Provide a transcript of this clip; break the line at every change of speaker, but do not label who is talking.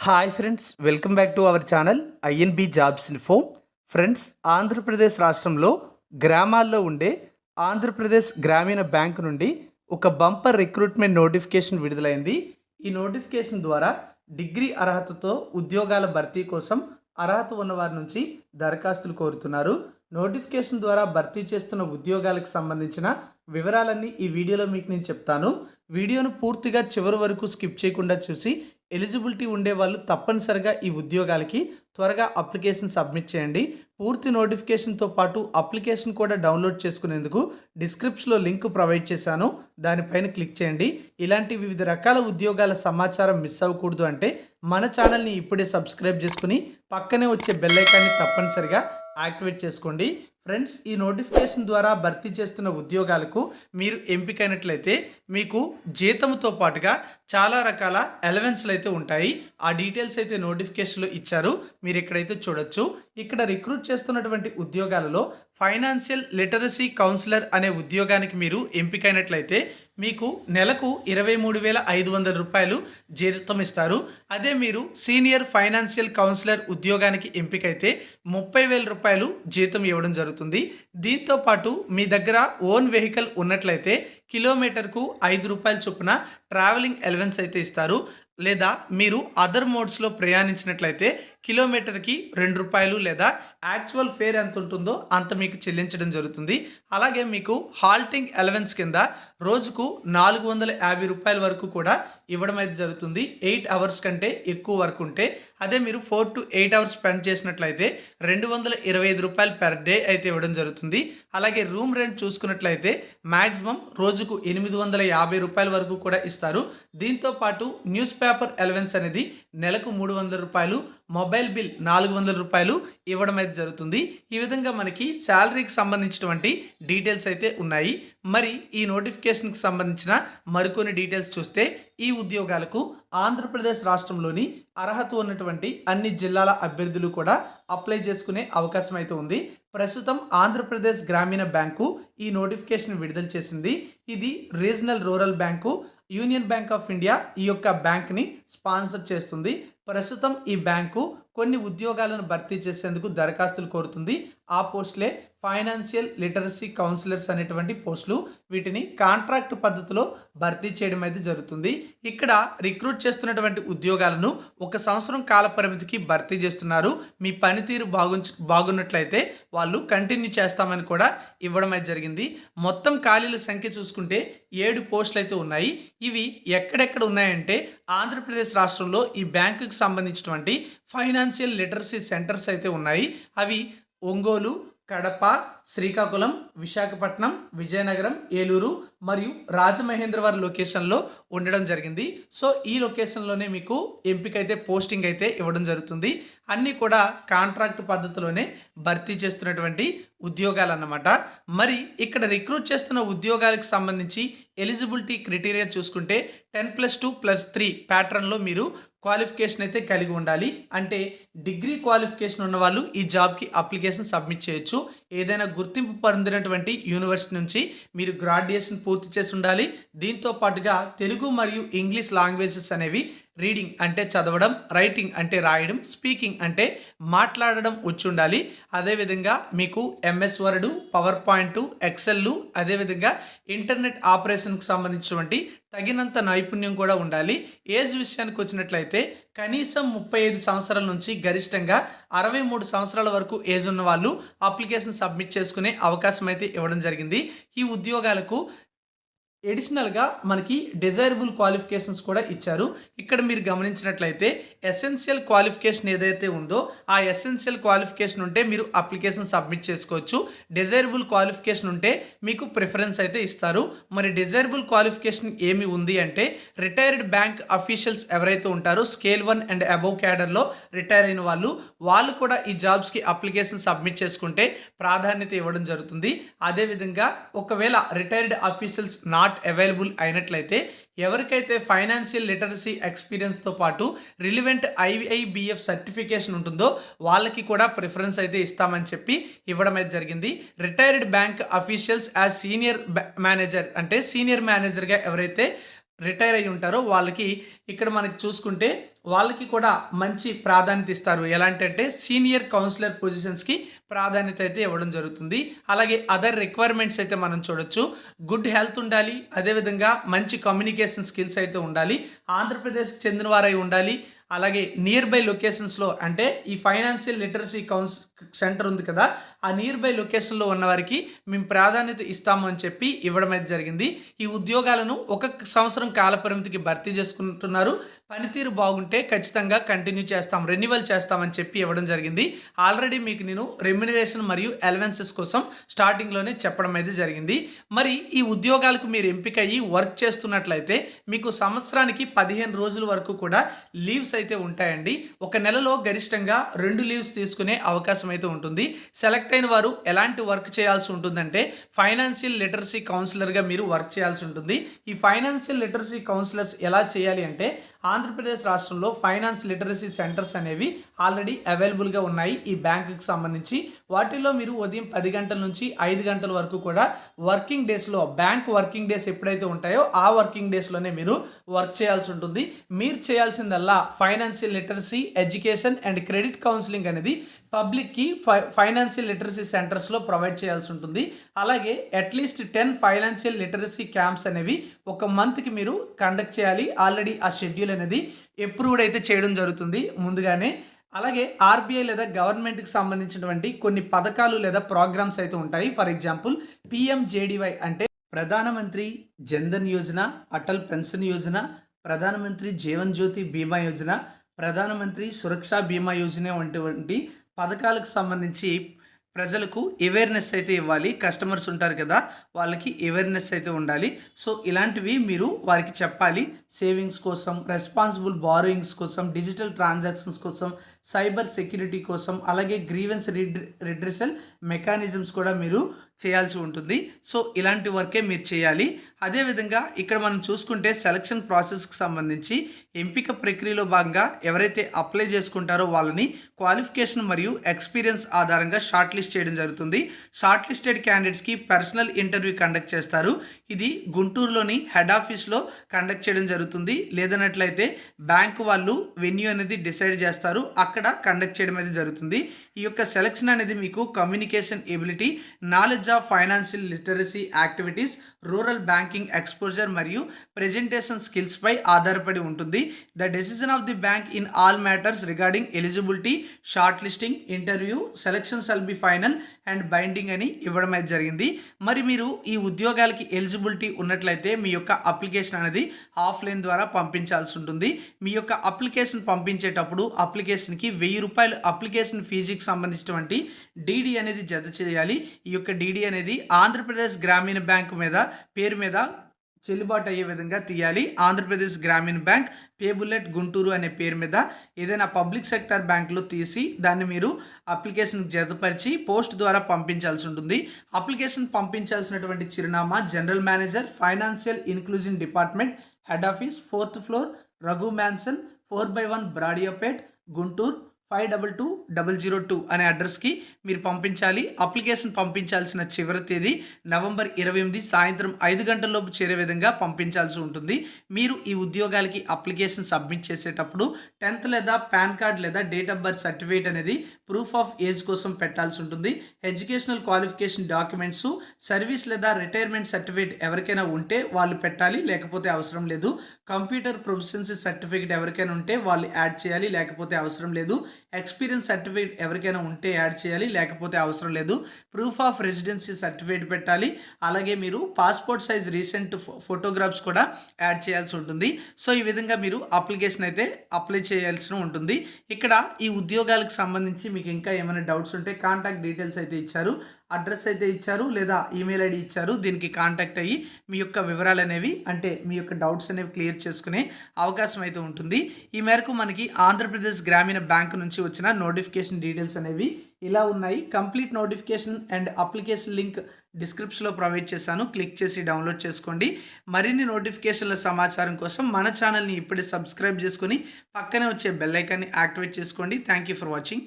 Hi friends welcome back to our channel INB jobs info friends Andhra Pradesh రాష్ట్రంలో గ్రామాల్లో ఉండే ఆంధ్రప్రదేశ్ గ్రామీణ bank నుండి ఒక బంపర్ రిక్రూట్మెంట్ నోటిఫికేషన్ విడుదలైంది. ఈ నోటిఫికేషన్ ద్వారా డిగ్రీ అర్హతతో ఉద్యోగాల భర్తీ కోసం అర్హత ఉన్నవారి నుంచి దరఖాస్తులు కోరుతున్నారు. నోటిఫికేషన్ ద్వారా భర్తీ చేస్తున్న ఉద్యోగాలకు సంబంధించిన వివరాలన్నీ ఈ వీడియోలో మీకు నేను చెప్తాను. వీడియోను పూర్తిగా చివరి వరకు స్కిప్ చేయకుండా చూసి ఎలిజిబిలిటీ ఉండే వాళ్ళు తప్పనిసరిగా ఈ ఉద్యోగాలకి త్వరగా అప్లికేషన్ సబ్మిట్ చేయండి. పూర్తి నోటిఫికేషన్తో పాటు అప్లికేషన్ కూడా డౌన్లోడ్ చేసుకునేందుకు డిస్క్రిప్షన్లో లింక్ ప్రొవైడ్ చేశాను. దానిపైన క్లిక్ చేయండి. ఇలాంటి వివిధ రకాల ఉద్యోగాల సమాచారం మిస్ అవ్వకూడదు అంటే మన ఛానల్ని ఇప్పుడే సబ్స్క్రైబ్ చేసుకుని పక్కనే వచ్చే బెల్ ఐకాన్ని తప్పనిసరిగా యాక్టివేట్ చేసుకోండి. ఫ్రెండ్స్ ఈ నోటిఫికేషన్ ద్వారా భర్తీ చేస్తున్న ఉద్యోగాలకు మీరు ఎంపికైనట్లయితే మీకు జీతంతో పాటుగా చాలా రకాల ఎలవెన్స్లు అయితే ఉంటాయి. ఆ డీటెయిల్స్ అయితే నోటిఫికేషన్లో ఇచ్చారు. మీరు ఇక్కడైతే చూడొచ్చు ఇక్కడ రిక్రూట్ చేస్తున్నటువంటి ఉద్యోగాలలో ఫైనాన్షియల్ లిటరసీ కౌన్సిలర్ అనే ఉద్యోగానికి మీరు ఎంపికైనట్లయితే మీకు నెలకు ఇరవై మూడు వేల ఐదు వందల రూపాయలు జీతం ఇస్తారు. అదే మీరు సీనియర్ ఫైనాన్షియల్ కౌన్సిలర్ ఉద్యోగానికి ఎంపికైతే ముప్పై వేల రూపాయలు జీతం ఇవ్వడం జరుగుతుంది. దీంతో పాటు మీ దగ్గర ఓన్ వెహికల్ ఉన్నట్లయితే కిలోమీటర్కు ఐదు రూపాయల చొప్పున ట్రావెలింగ్ ఎలవెన్స్ అయితే ఇస్తారు. లేదా మీరు అదర్ మోడ్స్లో ప్రయాణించినట్లయితే కిలోమీటర్కి రెండు రూపాయలు లేదా యాక్చువల్ ఫేర్ ఎంత ఉంటుందో అంత మీకు చెల్లించడం జరుగుతుంది. అలాగే మీకు హాల్టింగ్ అలవెన్స్ కింద రోజుకు నాలుగు వందల యాభై రూపాయల వరకు కూడా ఇవ్వడం అయితే జరుగుతుంది. ఎయిట్ అవర్స్ కంటే ఎక్కువ వర్క్ ఉంటే అదే మీరు four to eight hours spend చేసినట్లయితే రెండు వందల ఇరవై ఐదు రూపాయలు పెర్ డే అయితే ఇవ్వడం జరుగుతుంది. అలాగే రూమ్ రెంట్ చూసుకున్నట్లయితే మ్యాక్సిమం రోజుకు ఎనిమిది వందల యాభై రూపాయల వరకు కూడా ఇస్తారు. దీంతో పాటు న్యూస్ పేపర్ అలవెన్స్ అనేది నెలకు మూడు వందల రూపాయలు మొబైల్ బిల్ నాలుగు వందల రూపాయలు ఇవ్వడం అయితే జరుగుతుంది. ఈ విధంగా మనకి శాలరీకి సంబంధించినటువంటి డీటెయిల్స్ అయితే ఉన్నాయి. మరి ఈ నోటిఫికేషన్కి సంబంధించిన మరికొన్ని డీటెయిల్స్ చూస్తే ఈ ఉద్యోగాలకు ఆంధ్రప్రదేశ్ రాష్ట్రంలోని అర్హత ఉన్నటువంటి అన్ని జిల్లాల అభ్యర్థులు కూడా అప్లై చేసుకునే అవకాశం అయితే ఉంది. ప్రస్తుతం ఆంధ్రప్రదేశ్ గ్రామీణ బ్యాంకు ఈ నోటిఫికేషన్ విడుదల చేసింది. ఇది regional rural bank union bank of India ఈ యొక్క బ్యాంక్ని స్పాన్సర్ చేస్తుంది. ప్రస్తుతం ఈ బ్యాంకు కొన్ని ఉద్యోగాలను భర్తీ చేసేందుకు దరఖాస్తులు కోరుతుంది. ఆ పోస్టులే ఫైనాన్షియల్ లిటరసీ కౌన్సిలర్స్ అనేటువంటి పోస్టులు వీటిని కాంట్రాక్ట్ పద్ధతిలో భర్తీ చేయడం అయితే జరుగుతుంది. ఇక్కడ రిక్రూట్ చేస్తున్నటువంటి ఉద్యోగాలను ఒక సంవత్సరం కాల పరిమితికి భర్తీ చేస్తున్నారు. మీ పనితీరు బాగుంచు బాగున్నట్లయితే వాళ్ళు కంటిన్యూ చేస్తామని కూడా ఇవ్వడం అయితే జరిగింది. మొత్తం ఖాళీల సంఖ్య చూసుకుంటే ఏడు పోస్టులు అయితే ఉన్నాయి. ఇవి ఎక్కడెక్కడ ఉన్నాయంటే ఆంధ్రప్రదేశ్ రాష్ట్రంలో ఈ బ్యాంకుకి సంబంధించినటువంటి ఫైనాన్షియల్ లిటరసీ సెంటర్స్ అయితే ఉన్నాయి. అవి ఒంగోలు కడప శ్రీకాకుళం విశాఖపట్నం విజయనగరం ఏలూరు మరియు రాజమహేంద్రవరం లొకేషన్లో ఉండడం జరిగింది. సో ఈ లొకేషన్లోనే మీకు ఎంపిక అయితే పోస్టింగ్ అయితే ఇవ్వడం జరుగుతుంది. అన్నీ కూడా కాంట్రాక్ట్ పద్ధతిలోనే భర్తీ చేస్తున్నటువంటి ఉద్యోగాలు అన్నమాట మరి ఇక్కడ రిక్రూట్ చేస్తున్న ఉద్యోగాలకు సంబంధించి ఎలిజిబిలిటీ క్రైటీరియా చూసుకుంటే ten plus two plus three ప్యాటర్న్లో మీరు క్వాలిఫికేషన్ అయితే కలిగి ఉండాలి. అంటే డిగ్రీ క్వాలిఫికేషన్ ఉన్న వాళ్ళు ఈ జాబ్కి అప్లికేషన్ సబ్మిట్ చేయొచ్చు. ఏదైనా గుర్తింపు పొందినటువంటి యూనివర్సిటీ నుంచి మీరు గ్రాడ్యుయేషన్ పూర్తి చేసి ఉండాలి. దీంతో పాటుగా తెలుగు మరియు ఇంగ్లీష్ లాంగ్వేజెస్ అనేవి రీడింగ్ అంటే చదవడం రైటింగ్ అంటే రాయడం స్పీకింగ్ అంటే మాట్లాడడం వచ్చి ఉండాలి. అదేవిధంగా మీకు ఎంఎస్ వర్డ్ పవర్ పాయింట్ ఎక్సెల్లు అదేవిధంగా ఇంటర్నెట్ ఆపరేషన్కి సంబంధించినటువంటి తగినంత నైపుణ్యం కూడా ఉండాలి. ఏజ్ విషయానికి వచ్చినట్లయితే కనీసం ముప్పై ఐదు సంవత్సరాల నుంచి గరిష్టంగా అరవై మూడు సంవత్సరాల వరకు ఏజ్ ఉన్న వాళ్ళు అప్లికేషన్ సబ్మిట్ చేసుకునే అవకాశం అయితే ఇవ్వడం జరిగింది. ఈ ఉద్యోగాలకు ఎడిషనల్గా మనకి డిజైరబుల్ క్వాలిఫికేషన్స్ కూడా ఇచ్చారు. ఇక్కడ మీరు గమనించినట్లయితే ఎసెన్షియల్ క్వాలిఫికేషన్ ఏదైతే ఉందో ఆ ఎసెన్షియల్ క్వాలిఫికేషన్ ఉంటే మీరు అప్లికేషన్ సబ్మిట్ చేసుకోవచ్చు. డిజైరబుల్ క్వాలిఫికేషన్ ఉంటే మీకు ప్రిఫరెన్స్ అయితే ఇస్తారు. మరి డిజైరబుల్ క్వాలిఫికేషన్ ఏమి ఉంది అంటే రిటైర్డ్ బ్యాంక్ అఫీషియల్స్ ఎవరైతే ఉంటారో స్కేల్ వన్ అండ్ అబౌవ్ క్యాడర్లో రిటైర్ అయిన వాళ్ళు వాళ్ళు కూడా ఈ జాబ్స్కి అప్లికేషన్ సబ్మిట్ చేసుకుంటే ప్రాధాన్యత ఇవ్వడం జరుగుతుంది. అదేవిధంగా ఒకవేళ రిటైర్డ్ అఫీషియల్స్ నాట్ అవైలబుల్ అయినట్లయితే ఎవరికైతే ఫైనాన్షియల్ లిటరసీ ఎక్స్పీరియన్స్తో పాటు రిలివెంట్ ఐఐబిఎఫ్ సర్టిఫికేషన్ ఉంటుందో వాళ్ళకి కూడా ప్రిఫరెన్స్ అయితే ఇస్తామని చెప్పి ఇవ్వడం అయితే జరిగింది. Retired bank officials as senior manager అంటే సీనియర్ మేనేజర్గా ఎవరైతే రిటైర్ అయి ఉంటారో వాళ్ళకి ఇక్కడ మనకి చూసుకుంటే వాళ్ళకి కూడా మంచి ప్రాధాన్యత ఇస్తారు. ఎలాంటి అంటే సీనియర్ కౌన్సిలర్ పొజిషన్స్కి ప్రాధాన్యత అయితే ఇవ్వడం జరుగుతుంది. అలాగే అదర్ రిక్వైర్మెంట్స్ అయితే మనం చూడొచ్చు. గుడ్ హెల్త్ ఉండాలి అదేవిధంగా మంచి కమ్యూనికేషన్ స్కిల్స్ అయితే ఉండాలి ఆంధ్రప్రదేశ్కి చెందిన వారై ఉండాలి అలాగే నియర్ బై లొకేషన్స్లో అంటే ఈ ఫైనాన్షియల్ లిటరసీ కౌన్స్ సెంటర్ ఉంది కదా ఆ నియర్ బై లొకేషన్లో ఉన్నవారికి మేము ప్రాధాన్యత ఇస్తాము అని చెప్పి ఇవ్వడం అయితే జరిగింది. ఈ ఉద్యోగాలను ఒక సంవత్సరం కాలపరిమితికి భర్తీ చేసుకుంటున్నారు. పనితీరు బాగుంటే ఖచ్చితంగా కంటిన్యూ చేస్తాం రెన్యువల్ చేస్తామని చెప్పి ఇవ్వడం జరిగింది. ఆల్రెడీ మీకు నేను రెమ్యునరేషన్ మరియు అలవెన్సెస్ కోసం స్టార్టింగ్లోనే చెప్పడం అయితే జరిగింది. మరి ఈ ఉద్యోగాలకు మీరు ఎంపిక అయ్యి వర్క్ చేస్తున్నట్లయితే మీకు సంవత్సరానికి పదిహేను రోజుల వరకు కూడా లీవ్స్ అయితే ఉంటాయండి. ఒక నెలలో గరిష్టంగా రెండు లీవ్స్ తీసుకునే అవకాశం అయితే ఉంటుంది. సెలెక్ట్ అయిన వారు ఎలాంటి వర్క్ చేయాల్సి ఉంటుందంటే ఫైనాన్షియల్ లిటరసీ కౌన్సిలర్గా మీరు వర్క్ చేయాల్సి ఉంటుంది. ఈ ఫైనాన్షియల్ లిటరసీ కౌన్సిలర్స్ ఎలా చేయాలి అంటే ఆంధ్రప్రదేశ్ రాష్ట్రంలో ఫైనాన్స్ లిటరసీ సెంటర్స్ అనేవి ఆల్రెడీ అవైలబుల్గా ఉన్నాయి ఈ బ్యాంకుకి సంబంధించి. వాటిలో మీరు ఉదయం పది గంటల నుంచి ఐదు గంటల వరకు కూడా వర్కింగ్ డేస్లో బ్యాంక్ వర్కింగ్ డేస్ ఎప్పుడైతే ఉంటాయో ఆ వర్కింగ్ డేస్లోనే మీరు వర్క్ చేయాల్సి ఉంటుంది. మీరు చేయాల్సిందల్లా financial literacy education and credit counselling అనేది పబ్లిక్కి ఫై ఫైనాన్షియల్ లిటరసీ సెంటర్స్లో ప్రొవైడ్ చేయాల్సి ఉంటుంది. అలాగే at least ten financial literacy camps అనేవి ఒక మంత్కి మీరు కండక్ట్ చేయాలి. ఆల్రెడీ ఆ షెడ్యూల్ అనేది అప్రూవ్డ్ అయితే చేయడం జరుగుతుంది ముందుగానే. అలాగే ఆర్బీఐ లేదా గవర్నమెంట్కి సంబంధించినటువంటి కొన్ని పథకాలు లేదా ప్రోగ్రామ్స్ అయితే ఉంటాయి. ఫర్ ఎగ్జాంపుల్ పిఎంజేడివై అంటే ప్రధానమంత్రి జన్ధన్ యోజన అటల్ పెన్షన్ యోజన ప్రధానమంత్రి జీవన్ జ్యోతి బీమా యోజన ప్రధానమంత్రి సురక్షా బీమా యోజన వంటి పథకాలకు సంబంధించి ప్రజలకు అవేర్నెస్ అయితే ఇవ్వాలి. కస్టమర్స్ ఉంటారు కదా వాళ్ళకి అవేర్నెస్ అయితే ఉండాలి. సో ఇలాంటివి మీరు వారికి చెప్పాలి. సేవింగ్స్ కోసం రెస్పాన్సిబుల్ బారోయింగ్స్ కోసం డిజిటల్ ట్రాన్సాక్షన్స్ కోసం సైబర్ సెక్యూరిటీ కోసం అలాగే గ్రీవెన్స్ రిడ్ రిడ్రెసల్ మెకానిజమ్స్ కూడా మీరు చేయాల్సి ఉంటుంది. సో ఇలాంటి వర్కే మీరు చేయాలి. అదేవిధంగా ఇక్కడ మనం చూసుకుంటే సెలక్షన్ ప్రాసెస్కి సంబంధించి ఎంపిక ప్రక్రియలో భాగంగా ఎవరైతే అప్లై చేసుకుంటారో వాళ్ళని క్వాలిఫికేషన్ మరియు ఎక్స్పీరియన్స్ ఆధారంగా షార్ట్ లిస్ట్ చేయడం జరుగుతుంది. షార్ట్ లిస్టెడ్ క్యాండిడేట్స్కి పర్సనల్ ఇంటర్వ్యూ కండక్ట్ చేస్తారు. ఇది గుంటూరులోని హెడ్ ఆఫీస్లో కండక్ట్ చేయడం జరుగుతుంది. లేదన్నట్లయితే బ్యాంకు వాళ్ళు వెన్యూ అనేది డిసైడ్ చేస్తారు. అక్కడ కండక్ట్ చేయడం అనేది జరుగుతుంది. ఈ యొక్క సెలక్షన్ అనేది మీకు communication ability knowledge of financial literacy activities rural banking exposure మరియు ప్రెజెంటేషన్ స్కిల్స్పై ఆధారపడి ఉంటుంది. The decision of the bank in all matters regarding eligibility short listing interview selection shall be final and binding అని ఇవ్వడం అయితే జరిగింది. మరి మీరు ఈ ఉద్యోగాలకి ఎలిజిబిలిటీ ఉన్నట్లయితే మీ యొక్క అప్లికేషన్ అనేది ఆఫ్లైన్ ద్వారా పంపించాల్సి ఉంటుంది. మీ యొక్క అప్లికేషన్ పంపించేటప్పుడు అప్లికేషన్కి వెయ్యి రూపాయలు అప్లికేషన్ ఫీజుకి సంబంధించినటువంటి డీడీ అనేది జత చేయాలి. ఈ యొక్క డీడీ అనేది ఆంధ్రప్రదేశ్ గ్రామీణ బ్యాంక్ మీద పేరు మీద చెల్లుబాటు అయ్యే విధంగా తీయాలి. ఆంధ్రప్రదేశ్ గ్రామీణ బ్యాంక్ పేబుల్లెట్ గుంటూరు అనే పేరు మీద ఏదైనా పబ్లిక్ సెక్టర్ బ్యాంకులో తీసి దాన్ని మీరు అప్లికేషన్ జతపరిచి పోస్ట్ ద్వారా పంపించాల్సి ఉంటుంది. అప్లికేషన్ పంపించాల్సినటువంటి చిరునామా general manager financial inclusion department head office fourth floor Raghu mansion four by one Brodipet Guntur five double two double zero two అనే అడ్రస్కి మీరు పంపించాలి. అప్లికేషన్ పంపించాల్సిన చివరి తేదీ నవంబర్ ఇరవై ఎనిమిది సాయంత్రం ఐదు గంటలలోపు చేరే విధంగా పంపించాల్సి ఉంటుంది. మీరు ఈ ఉద్యోగాలకి అప్లికేషన్ సబ్మిట్ చేసేటప్పుడు టెన్త్ లేదా పాన్ కార్డ్ లేదా డేట్ ఆఫ్ బర్త్ సర్టిఫికేట్ అనేది ప్రూఫ్ ఆఫ్ ఏజ్ కోసం పెట్టాల్సి ఉంటుంది. ఎడ్యుకేషనల్ క్వాలిఫికేషన్ డాక్యుమెంట్స్ సర్వీస్ లేదా రిటైర్మెంట్ సర్టిఫికేట్ ఎవరికైనా ఉంటే వాళ్ళు పెట్టాలి లేకపోతే అవసరం లేదు. కంప్యూటర్ ప్రొఫెషన్సీ సర్టిఫికేట్ ఎవరికైనా ఉంటే వాళ్ళు యాడ్ చేయాలి లేకపోతే అవసరం లేదు. ఎక్స్పీరియన్స్ సర్టిఫికేట్ ఎవరికైనా ఉంటే యాడ్ చేయాలి లేకపోతే అవసరం లేదు. ప్రూఫ్ ఆఫ్ రెసిడెన్సీ సర్టిఫికేట్ పెట్టాలి. అలాగే మీరు పాస్పోర్ట్ సైజ్ రీసెంట్ ఫోటోగ్రాఫ్స్ కూడా యాడ్ చేయాల్సి ఉంటుంది. సో ఈ విధంగా మీరు అప్లికేషన్ అయితే అప్లై చేయాల్సి ఉంటుంది. ఇక్కడ ఈ ఉద్యోగాలకు సంబంధించి మీకు ఇంకా ఏమైనా డౌట్స్ ఉంటే కాంటాక్ట్ డీటెయిల్స్ అయితే ఇచ్చారు. అడ్రస్ అయితే ఇచ్చారు లేదా ఈమెయిల్ ఐడి ఇచ్చారు దీనికి కాంటాక్ట్ అయ్యి మీ యొక్క వివరాలు అనేవి అంటే మీ యొక్క డౌట్స్ అనేవి క్లియర్ చేసుకునే అవకాశం అయితే ఉంటుంది. ఈ మేరకు మనకి ఆంధ్రప్రదేశ్ గ్రామీణ బ్యాంక్ నుంచి వచ్చిన నోటిఫికేషన్ డీటెయిల్స్ అనేవి ఇలా ఉన్నాయి. Complete notification and application link డిస్క్రిప్షన్లో ప్రొవైడ్ చేశాను. క్లిక్ చేసి డౌన్లోడ్ చేసుకోండి. మరిన్ని నోటిఫికేషన్ల సమాచారం కోసం మన ఛానల్ని ఇప్పుడే సబ్స్క్రైబ్ చేసుకొని పక్కనే వచ్చే బెల్ ఐకాన్ని యాక్టివేట్ చేసుకోండి. Thank you for watching